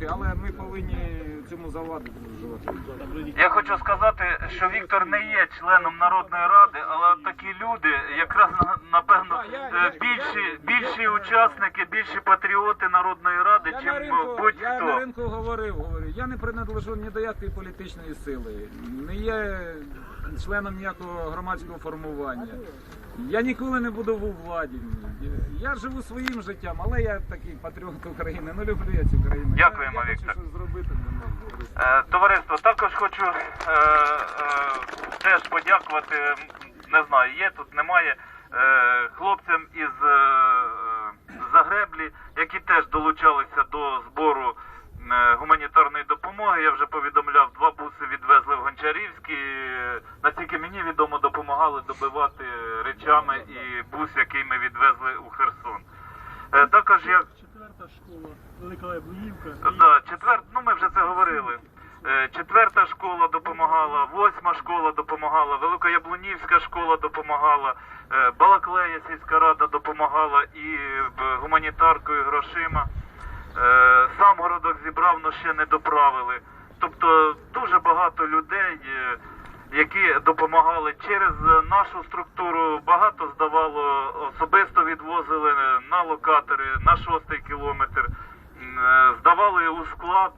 проти, але ми повинні цьому завадити. Я хочу сказати, що Віктор не є членом Народної ради, але такі люди, якраз напевно, е, більші, більші учасники, більші патріоти Народної ради, ніж чим ринку, я на будь-хто. ринку говорив, я не принадлежу ні до якої політичної сили, не є членом ніякого громадського формування. Я ніколи не буду у владі. Я живу своїм життям, але я такий патріот України. Ну люблю я цю країну. Дякуємо, я, я Віктор. Хочу щось зробити. Е, Товариство, також хочу е, е, теж подякувати. Не знаю, є тут, немає е, хлопцям із е, Загреблі, які теж долучалися до збору е, гуманітарної допомоги. Я вже повідомляв, два буси відвезли в Гончарівський. Е, Наскільки мені відомо, допомагали добивати речами і бус, який ми відвезли у Херсон. Е, Також я Четверта школа, Велика Яблуївка. Да, четвер... ну ми вже це говорили. Е, Четверта школа допомагала, восьма школа допомагала, Великояблунівська школа допомагала, е, Балаклея сільська рада допомагала і е, гуманітаркою, грошима. Е, Сам городок зібрав, але ще не доправили. Тобто дуже багато людей, е, які допомагали через е, нашу структуру, багато здавало, особисто відвозили на локатори, на шостий кілометр. Здавали у склад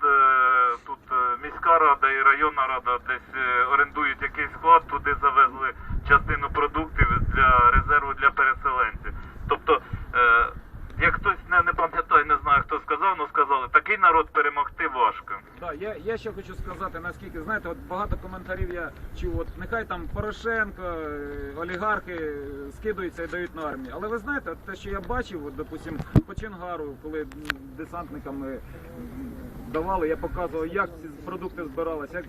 тут міська рада і районна рада десь орендують якийсь склад, туди завезли частину продуктів для резерву для переселенців. Тобто, як хтось не, не пам'ятає, не знаю хто сказав, але сказали, такий народ перемогти важко. Да, я, я ще хочу сказати, наскільки знаєте, от багато коментарів я чув. От нехай там Порошенко, е, олігархи е, скидаються і дають на армію. Але ви знаєте, те, що я бачив, от, допустим, по Чонгару, коли м, десантникам е, давали, я показував, як ці продукти збиралися, як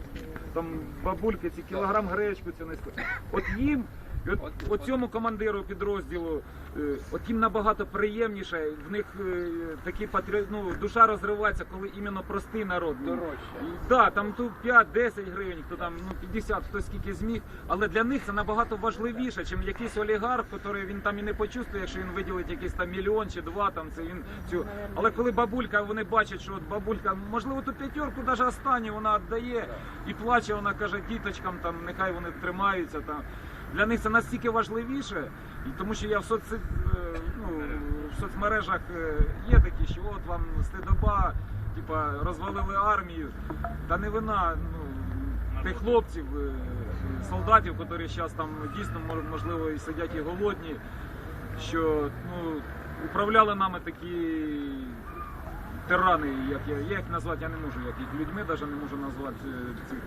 там бабульки, ці кілограм гречку цю низьку. От їм. І От, от цьому командиру підрозділу, е, от їм набагато приємніше, в них е, такі патріот, ну, душа розривається, коли іменно простий народ. Дорожче. Да, там тут 5-10 гривень, хто там ну 50, хто скільки зміг. Але для них це набагато важливіше, ніж якийсь олігарх, який він там і не почувствує, якщо він виділить якийсь там мільйон чи два, там це він цю. Але коли бабулька, вони бачать, що от бабулька, можливо, ту п'ятерку навіть останню вона віддає і плаче, вона каже діточкам, там нехай вони тримаються там. Для них це настільки важливіше, тому що я в, соц... е, ну, в соцмережах е, є такі, що от вам стидоба, типа розвалили армію. Та не вина ну, тих хлопців, е, солдатів, які зараз там дійсно можливо і сидять і голодні, що ну, управляли нами такі тирани, як я, я їх назвати я не можу, як їх людьми навіть не можу назвати цих.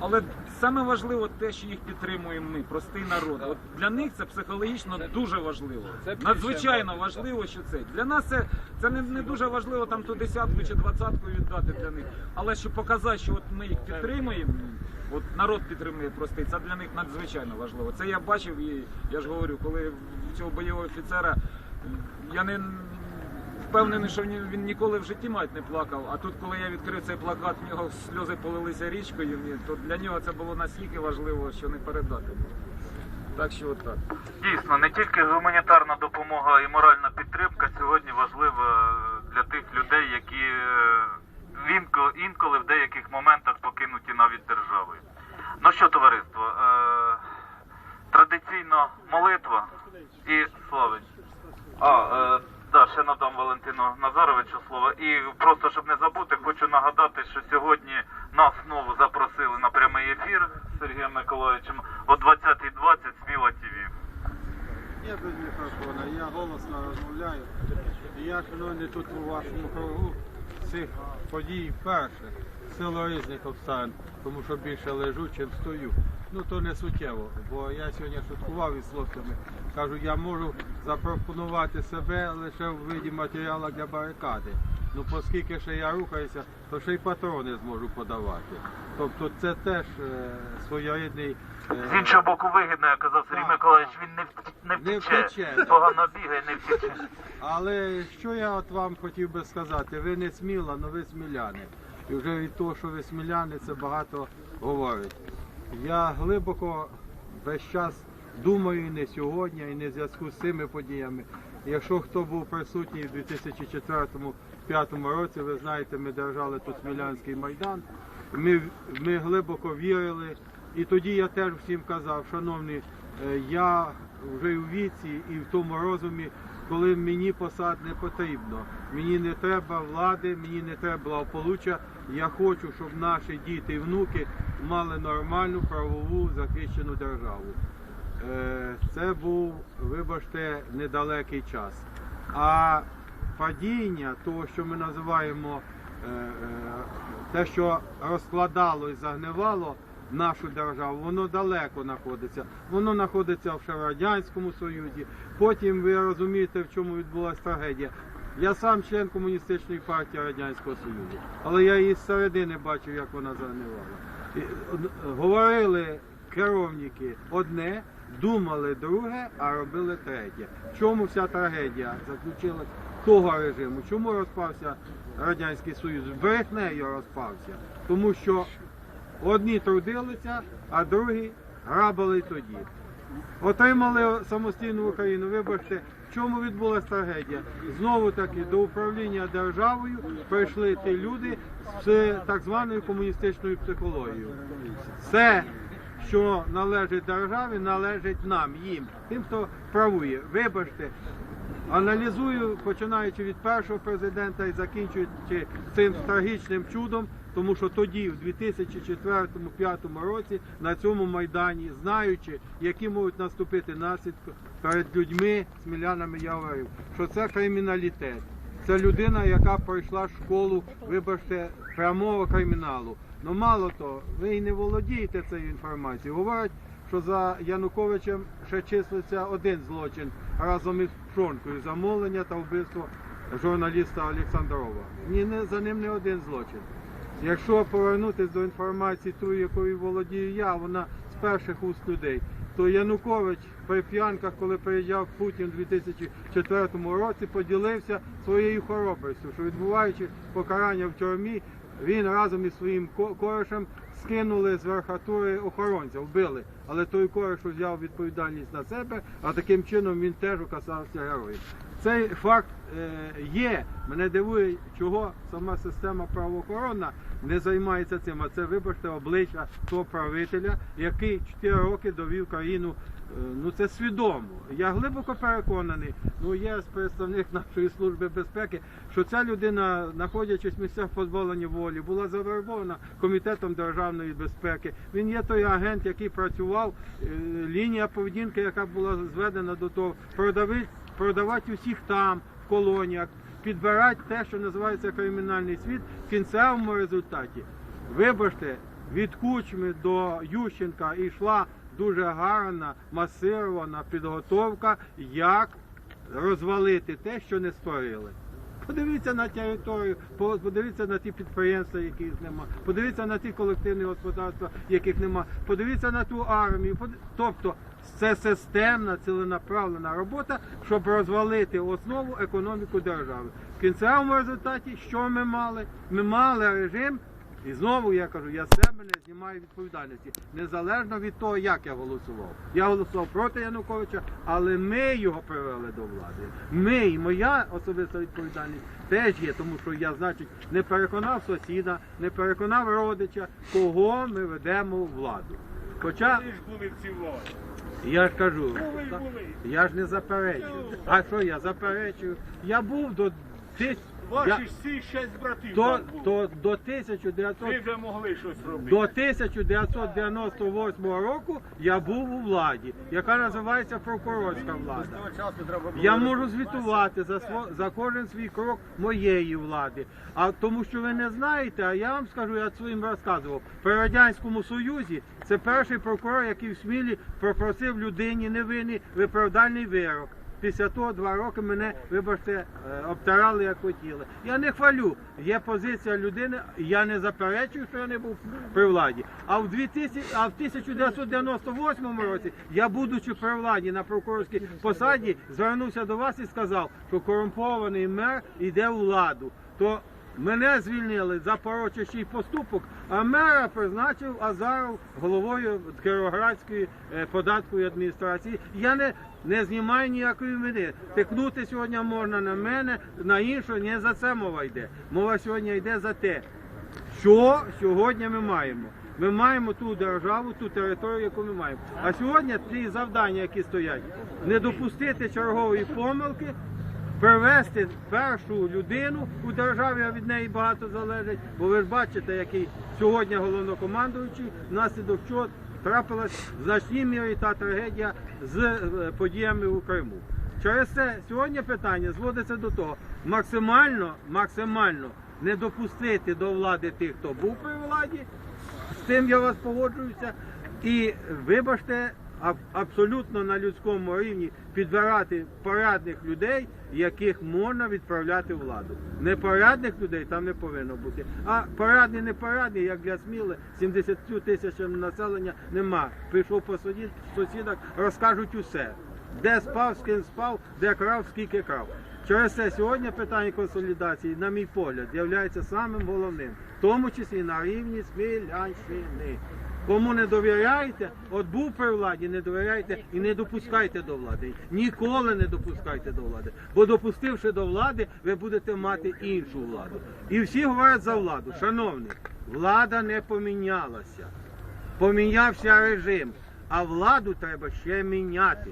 Але саме важливо те, що їх підтримуємо ми, простий народ. От для них це психологічно дуже важливо. Надзвичайно важливо, що це. Для нас це, це не, не дуже важливо там ту десятку чи двадцятку віддати для них. Але щоб показати, що от ми їх підтримуємо, от народ підтримує простий, це для них надзвичайно важливо. Це я бачив і я ж говорю, коли цього бойового офіцера я не впевнений, що він, він ніколи в житті мать не плакав. А тут, коли я відкрив цей плакат, в нього сльози полилися річкою, то для нього це було настільки важливо, що не передати. Так що от так. Дійсно, не тільки гуманітарна допомога і моральна підтримка сьогодні важлива для тих людей, які е, інколи в деяких моментах покинуті навіть державою. Ну що, товариство, е, традиційно молитва і славень. А, е, ще надам Валентину Назаровичу слово. І просто щоб не забути, хочу нагадати, що сьогодні нас знову запросили на прямий ефір з Сергієм Миколаївичем о 20.20 Сміла ТВ. Я без мікрофона, я голосно розмовляю. Я, шановні, тут у вашому кругу цих подій вперше. Сило різних обставин, тому що більше лежу, чим стою. Ну то не суттєво, бо я сьогодні шуткував із хлопцями. Кажу, я можу запропонувати себе лише в виді матеріалу для барикади. Ну, оскільки ще я рухаюся, то ще й патрони зможу подавати. Тобто це теж е, своєрідний е, З іншого боку, вигідно, як казав Сергій Миколаївич, він не, вт- не Не втече. втече. Погано бігає, не втече. Але що я от вам хотів би сказати, ви не сміла, але ви сміляни. І вже від того, що ви сміляни, це багато говорить. Я глибоко весь час думаю і не сьогодні, і не в зв'язку з цими подіями. Якщо хто був присутній у 2004 95-му році, ви знаєте, ми держали тут Смілянський майдан. Ми, ми глибоко вірили. І тоді я теж всім казав, шановні, е, я вже у віці і в тому розумі, коли мені посад не потрібно. Мені не треба влади, мені не треба благополуччя. Я хочу, щоб наші діти і внуки мали нормальну правову захищену державу. Е, Це був, вибачте, недалекий час. А падіння того, що ми називаємо е, е, те, що розкладало і загнивало нашу державу, воно далеко знаходиться. Воно знаходиться в Радянському Союзі. Потім ви розумієте, в чому відбулася трагедія. Я сам член комуністичної партії Радянського Союзу, але я її зсередини бачив, як вона загнивала. Говорили керівники одне, думали друге, а робили третє. В чому вся трагедія заключилась того режиму? Чому розпався Радянський Союз? Брехнею розпався. Тому що одні трудилися, а другі грабили тоді. Отримали самостійну Україну. Вибачте, в чому відбулася трагедія? Знову таки до управління державою прийшли ті люди з так званою комуністичною психологією. Все, що належить державі, належить нам, їм, тим, хто правує. Вибачте, аналізую, починаючи від першого президента і закінчуючи цим трагічним чудом, тому що тоді, в 2004-2005 році, на цьому майдані, знаючи, які можуть наступити наслідки перед людьми, смілянами, я говорив, що це криміналітет. Це людина, яка пройшла школу, вибачте, прямого криміналу. Ну мало того, ви і не володієте цією інформацією. Говорять, що за Януковичем ще числиться один злочин разом із Пшонкою замовлення та вбивство журналіста Олександрова. Ні, не за ним не один злочин. Якщо повернутися до інформації, тої, якою володію я, вона з перших уст людей, то Янукович при п'янках, коли приїжджав Путін у 2004 році, поділився своєю хоробрістю, що відбуваючи покарання в тюрмі, він разом із своїм ко- корешем скинули з верхатури охоронця, вбили. Але той кореш взяв відповідальність на себе, а таким чином він теж оказався героєм. Цей факт е, є. Мене дивує, чого сама система правоохоронна не займається цим. А це, вибачте, обличчя того правителя, який 4 роки довів країну. Е, Ну це свідомо. Я глибоко переконаний. Ну є представник нашої служби безпеки, що ця людина, знаходячись в місцях позбавлення волі, була завербована комітетом державної безпеки. Він є той агент, який працював. е, Лінія поведінки, яка була зведена до того, продавити продавати усіх там, в колоніях, підбирати те, що називається кримінальний світ, в кінцевому результаті. Вибачте, від Кучми до Ющенка йшла дуже гарна, масирована підготовка, як розвалити те, що не створили. Подивіться на територію, подивіться на ті підприємства, яких нема, подивіться на ті колективні господарства, яких нема, подивіться на ту армію. Под- Тобто це системна, ціленаправлена робота, щоб розвалити основу економіку держави. В кінцевому результаті, що ми мали? Ми мали режим. І знову я кажу, я себе не знімаю відповідальності, незалежно від того, як я голосував. Я голосував проти Януковича, але ми його привели до влади. Ми і моя особиста відповідальність теж є, тому що я, значить, не переконав сусіда, не переконав родича, кого ми ведемо у владу. Хоча ж були в цій владі. я ж кажу, я ж не заперечую. А що я заперечую? Я був до тис... Ваші ж всі шість братів було. то, до 1900 Ви вже могли щось робити. До 1998 року я був у владі, яка називається прокурорська влада. Я можу звітувати за сво- за кожен свій крок моєї влади. А тому, що ви не знаєте, а я вам скажу, я своїм розказував. При радянському союзі це перший прокурор, який в Смілі попросив людині невинний виправдальний вирок. Після того два роки мене, вибачте, е, обтирали як хотіли. Я не хвалю. Є позиція людини, я не заперечую, що я не був при владі. А в 2000, а в 1998 році я, будучи при владі на прокурорській посаді, звернувся до вас і сказав, що корумпований мер йде у владу. То Мене звільнили за порочащий поступок, а мера призначив Азаров головою Кіровоградської е, податкової адміністрації. Я не, не знімаю ніякої вини. Тикнути сьогодні можна на мене, на іншого, не за це мова йде. Мова сьогодні йде за те, що сьогодні ми маємо. Ми маємо ту державу, ту територію, яку ми маємо. А сьогодні ті завдання, які стоять, не допустити чергової помилки, привести першу людину у державі, а від неї багато залежить. Бо ви ж бачите, який сьогодні головнокомандуючий, внаслідок чого трапилась в значній мірі та трагедія з е, подіями у Криму. Через це сьогодні питання зводиться до того, максимально, максимально не допустити до влади тих, хто був при владі, з тим я вас погоджуюся. І вибачте, аб- абсолютно на людському рівні підбирати порядних людей, яких можна відправляти владу. Непорядних людей там не повинно бути. А порядні, непорядні, як для Сміли, 70 тисячам населення нема. Прийшов по сусід- сусідах, розкажуть усе. Де спав, з ким спав, де крав, скільки крав. Через це сьогодні питання консолідації, на мій погляд, є самим головним, в тому числі на рівні Смілянщини. Кому не довіряєте, от був при владі, не довіряйте і не допускайте до влади. Ніколи не допускайте до влади. Бо допустивши до влади, ви будете мати іншу владу. І всі говорять за владу. Шановні, влада не помінялася. Помінявся режим, а владу треба ще міняти.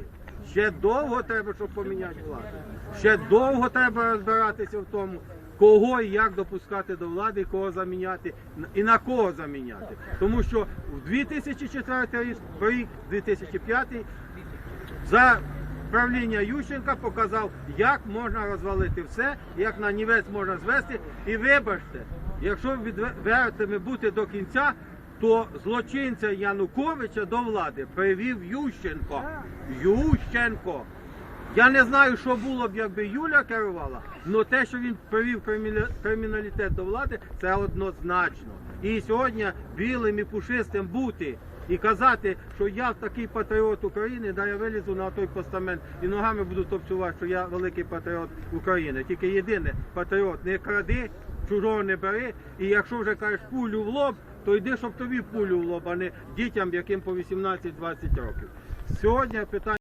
Ще довго треба, щоб поміняти владу. Ще довго треба розбиратися в тому, кого і як допускати до влади, кого заміняти і на кого заміняти. Тому що в 2004 рік, 2005 за правління Ющенка показав, як можна розвалити все, як на нівець можна звести. І вибачте, якщо відвертими бути до кінця, то злочинця Януковича до влади привів Ющенко. Ющенко. Я не знаю, що було б, якби Юля керувала, але те, що він привів криміналітет до влади, це однозначно. І сьогодні білим і пушистим бути і казати, що я такий патріот України, да я вилізу на той постамент і ногами буду топцювати, що я великий патріот України. Тільки єдине, патріот, не кради, чужого не бери. І якщо вже кажеш пулю в лоб, то йди, щоб тобі пулю в лоб, а не дітям, яким по 18-20 років. Сьогодні питання.